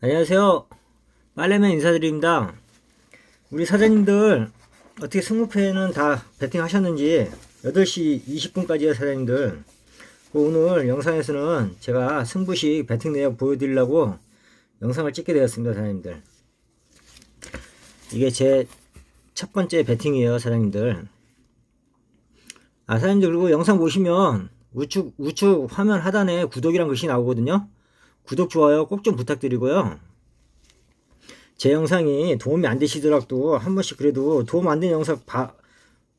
안녕하세요. 빨래맨 인사드립니다. 우리 사장님들 어떻게 승무패는 다 배팅 하셨는지 8시 20분까지요 사장님들. 그 오늘 영상에서는 제가 승부식 배팅 내역 보여드리려고 영상을 찍게 되었습니다 사장님들. 이게 제 첫 번째 배팅이에요 사장님들. 아 사장님들 그리고 영상 보시면 우측 우측 화면 하단에 구독이란 글씨 나오거든요. 구독 좋아요 꼭 좀 부탁드리고요. 제 영상이 도움이 안 되시더라도 한 번씩 그래도 도움 안 되는 영상 봐,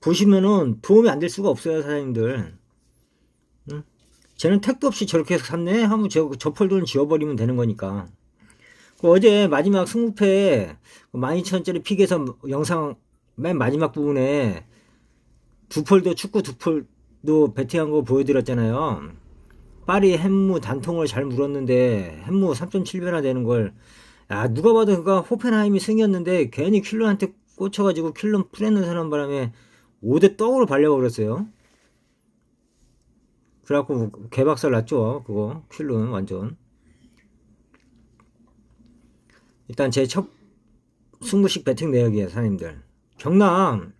보시면은 도움이 안 될 수가 없어요 사장님들. 응? 쟤는 택도 없이 저렇게 해서 샀네 하면 저, 저 폴더는 지워버리면 되는 거니까. 그 어제 마지막 승무패 12,000원짜리 픽에서 영상 맨 마지막 부분에 두 폴더 축구 두 폴도 배팅한 거 보여드렸잖아요. 파리 햄무 단통을 잘 물었는데 햄무 3.7배나 되는 걸 야, 누가 봐도 그가 호펜하임이 승이었는데 괜히 킬러한테 꽂혀가지고 킬러 풀했는 사람 바람에 5대 떡으로 발려버렸어요. 그래갖고 개박살 났죠. 그거 킬러는 완전. 일단 제 첫 승부식 배팅 내역이에요, 사장님들. 경남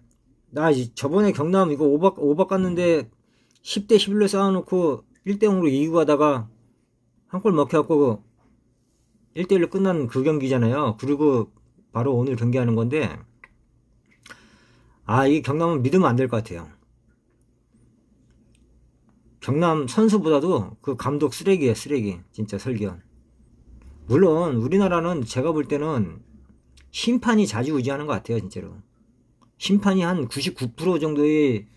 나 이- 저번에 경남 이거 오박 오박 갔는데 10대 11로 쌓아놓고 1대0으로 이기고 가다가 한 골 먹혀갖고 1대1로 끝난 그 경기잖아요. 그리고 바로 오늘 경기하는 건데, 아, 이 경남은 믿으면 안 될 것 같아요. 경남 선수보다도 그 감독 쓰레기예요, 쓰레기. 진짜 설기현. 물론, 우리나라는 제가 볼 때는 심판이 자주우지하는 것 같아요, 진짜로. 심판이 한 99% 정도의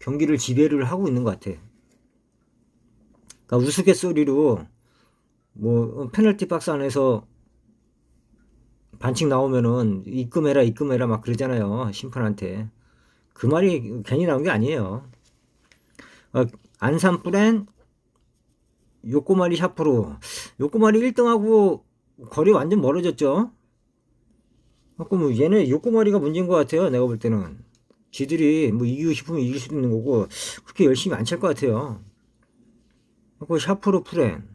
경기를 지배를 하고 있는 것 같아. 그러니까 우스갯소리로 뭐 페널티 박스 안에서 반칙 나오면은 입금해라 입금해라 막 그러잖아요 심판한테. 그 말이 괜히 나온 게 아니에요. 어, 안산 뿌렌 요꼬마리 샤프로 요꼬마리 1등하고 거리 완전 멀어졌죠? 그뭐 얘네 요꼬마리가 문제인 것 같아요 내가 볼 때는. 지들이 뭐 이기고 싶으면 이길 수도 있는 거고 그렇게 열심히 안 찰 것 같아요 그 샤프로 프렌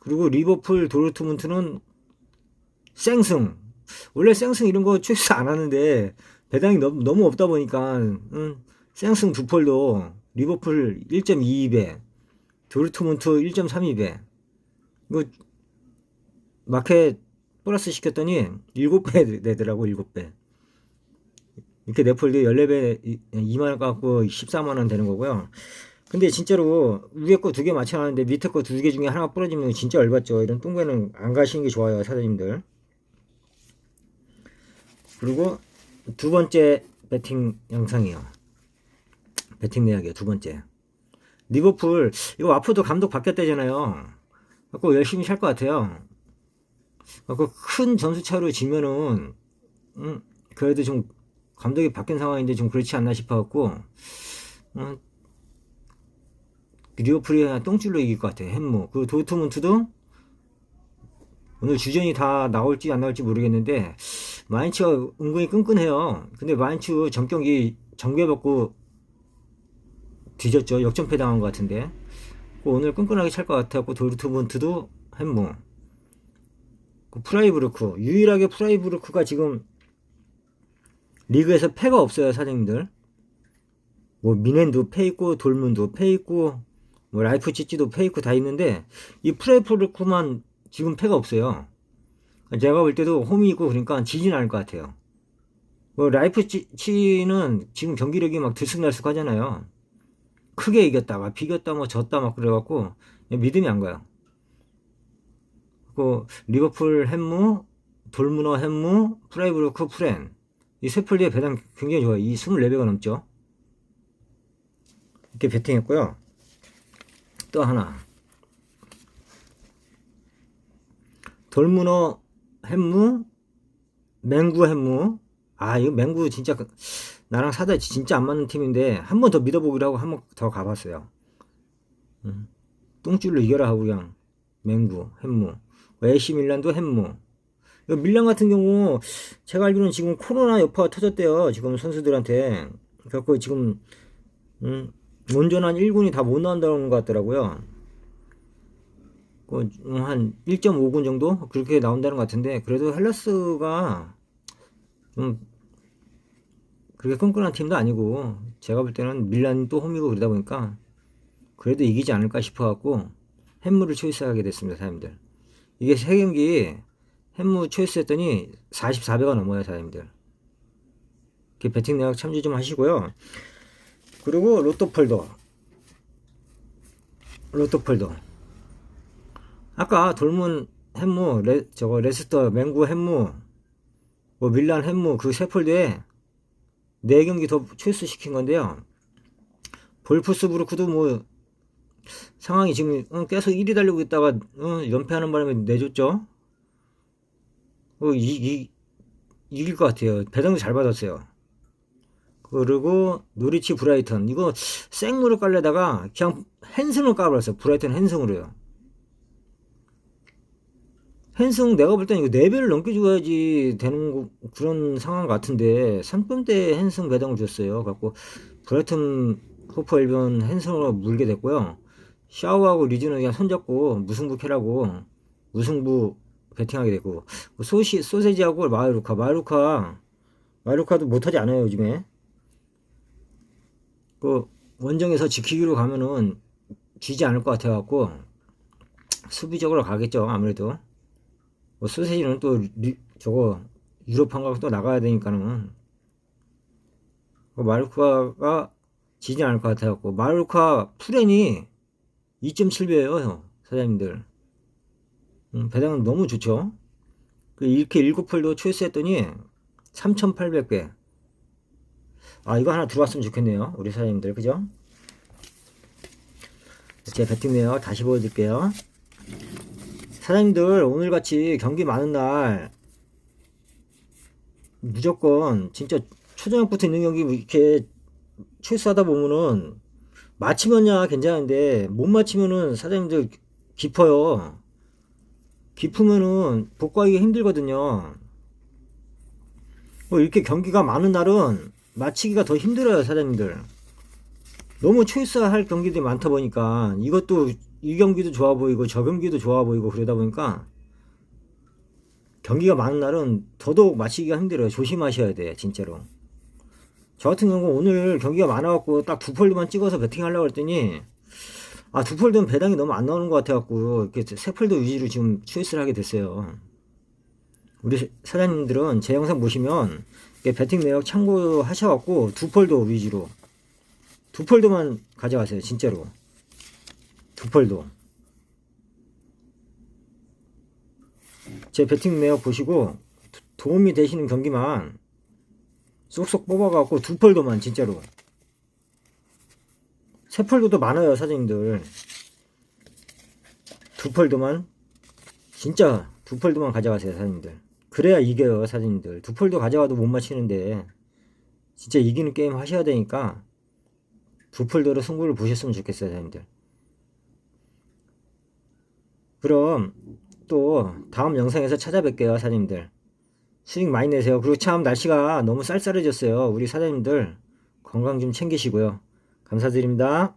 그리고 리버풀 도르트문트는 생승. 원래 생승 이런 거 출시 안 하는데 배당이 너무, 너무 없다 보니까 응, 생승 두 폴도 리버풀 1.22배 도르트문트 1.32배 이거 마켓 플러스 시켰더니 7배 내더라고 7배. 이렇게 네 폴드 14배 2만원 깎고 14만원 되는 거고요 근데 진짜로 위에 거 두 개 맞춰놨는데 밑에 거 두 개 중에 하나 부러지면 진짜 열받죠. 이런 똥배는 안 가시는 게 좋아요, 사장님들. 그리고 두 번째 배팅 영상이요. 배팅 내역이요, 두 번째. 리버풀, 이거 와프도 감독 바뀌었다잖아요. 그래서 열심히 살 것 같아요. 그큰 점수 차로 지면은, 음, 그래도 좀 감독이 바뀐 상황인데 좀 그렇지 않나 싶어갖고, 음, 그냥 똥줄로 이길 것 같아. 햄무. 그 도트문트도 오늘 주전이 다 나올지 안 나올지 모르겠는데 마인츠가 은근히 끈끈해요. 근데 마인츠 전 경기 정배 받고 뒤졌죠. 역전패 당한 것 같은데 그 오늘 끈끈하게 찰 것 같아갖고 도트문트도 햄무. 그 프라이브르크 유일하게 프라이브르크가 지금 리그에서 패가 없어요 사장님들. 뭐 미넨도 패 있고 돌문도 패 있고 뭐 라이프 치치도 패 있고 다 있는데 이 프레이프르크만 지금 패가 없어요. 제가 볼 때도 홈이 있고 그러니까 지진 않을 것 같아요. 뭐 라이프 치치는 지금 경기력이 막 들쑥날쑥 하잖아요. 크게 이겼다가 비겼다 뭐 졌다 막 그래갖고 믿음이 안 가요. 그 리버풀 햄무, 돌문어 햄무, 프라이브르크 프렌 이세 폴드의 배당 굉장히 좋아요. 이 24배가 넘죠. 이렇게 배팅했고요. 또 하나. 돌문어 햄무, 맹구 햄무. 아, 이거 맹구 진짜 그- 나랑 사다 진짜 안 맞는 팀인데 한 번 더 믿어보기라고 한 번 더 가봤어요. 음. 똥줄로 이겨라 하고 그냥 맹구, 햄무. 에시 밀란도 햄무. 밀란 같은 경우 제가 알기로는 지금 코로나 여파가 터졌대요. 지금 선수들한테. 그래갖고 지금 음, 온전한 1군이 다 못 나온다는 것 같더라고요. 그, 한 1.5군 정도? 그렇게 나온다는 것 같은데 그래도 헬라스가 좀 그렇게 끈끈한 팀도 아니고 제가 볼 때는 밀란 또 홈이고 그러다 보니까 그래도 이기지 않을까 싶어 갖고 햄무를 초이스하게 됐습니다 사장님들. 이게 세 경기 햄무 초이스 했더니 44배가 넘어요 사장님들. 이렇게 배팅 내역 참조 좀 하시고요 그리고 로또 폴더 로또 폴더 아까 돌문 햄무 레, 저거 레스터 맹구 햄무 뭐 밀란 햄무 그 세 폴드에 네 경기 더 초이스 시킨 건데요 볼프스 부르크도 뭐 상황이 지금 어, 계속 1위 달리고 있다가 어, 연패하는 바람에 내줬죠. 어, 이, 이, 이길 것 같아요. 배당도 잘 받았어요. 그리고 노리치 브라이턴 이거 생물을 깔려다가 그냥 핸승을 까버렸어요. 브라이턴 핸승으로요. 핸승 내가 볼 땐 이거 4배를 넘겨줘야지 되는 거, 그런 상황 같은데 3분대 핸승 배당을 줬어요. 갖고 브라이턴 호퍼 일변 핸승으로 물게 됐고요. 샤오하고 리즈는 그냥 손잡고 무승부 캐라고 무승부 배팅하게 되고 소시 소세지하고 마루카 마루카 마루카도 못하지 않아요 요즘에 그 원정에서 지키기로 가면은 지지 않을 것 같아 갖고 수비적으로 가겠죠 아무래도 뭐 소세지는 또 리, 저거 유럽 한가고 또 나가야 되니까는 그 마루카가 지지 않을 것 같아 갖고 마루카 프렌이 2.7배예요, 형. 사장님들. 음, 배당은 너무 좋죠. 그 이렇게 7폴도 초이스했더니 3,800배. 아, 이거 하나 들어왔으면 좋겠네요. 우리 사장님들, 그죠? 제 배팅네요. 다시 보여드릴게요. 사장님들, 오늘같이 경기 많은 날, 무조건, 진짜 초저녁부터 있는 경기 이렇게 초이스하다 보면은, 맞히면야 괜찮은데 못 맞히면은 사장님들 깊어요. 깊으면은 복구하기가 힘들거든요. 뭐 이렇게 경기가 많은 날은 맞히기가 더 힘들어요 사장님들. 너무 초이스할 경기들이 많다 보니까 이것도 이 경기도 좋아 보이고 저 경기도 좋아 보이고 그러다 보니까 경기가 많은 날은 더더욱 맞히기가 힘들어요. 조심하셔야 돼 진짜로. 저 같은 경우 오늘 경기가 많아갖고 딱 두 폴드만 찍어서 배팅 하려고 했더니 아 두 폴드는 배당이 너무 안 나오는 것 같아갖고 이렇게 세 폴드 위주로 지금 초이스를 하게 됐어요. 우리 사장님들은 제 영상 보시면 배팅 내역 참고하셔갖고 두 폴드 위주로. 두 폴드만 가져가세요 진짜로. 두 폴드 제 배팅 내역 보시고 도움이 되시는 경기만 쏙쏙 뽑아갖고 두 폴더만 진짜로. 세 폴더도 많아요 사장님들. 두 폴더만 진짜 두 폴더만 가져가세요 사장님들 그래야 이겨요 사장님들 두 폴더 가져가도 못 맞히는데 진짜 이기는 게임 하셔야 되니까 두 폴더로 승부를 보셨으면 좋겠어요 사장님들 그럼 또 다음 영상에서 찾아뵐게요 사장님들 수익 많이 내세요. 그리고 참 날씨가 너무 쌀쌀해졌어요. 우리 사장님들 건강 좀 챙기시고요. 감사드립니다.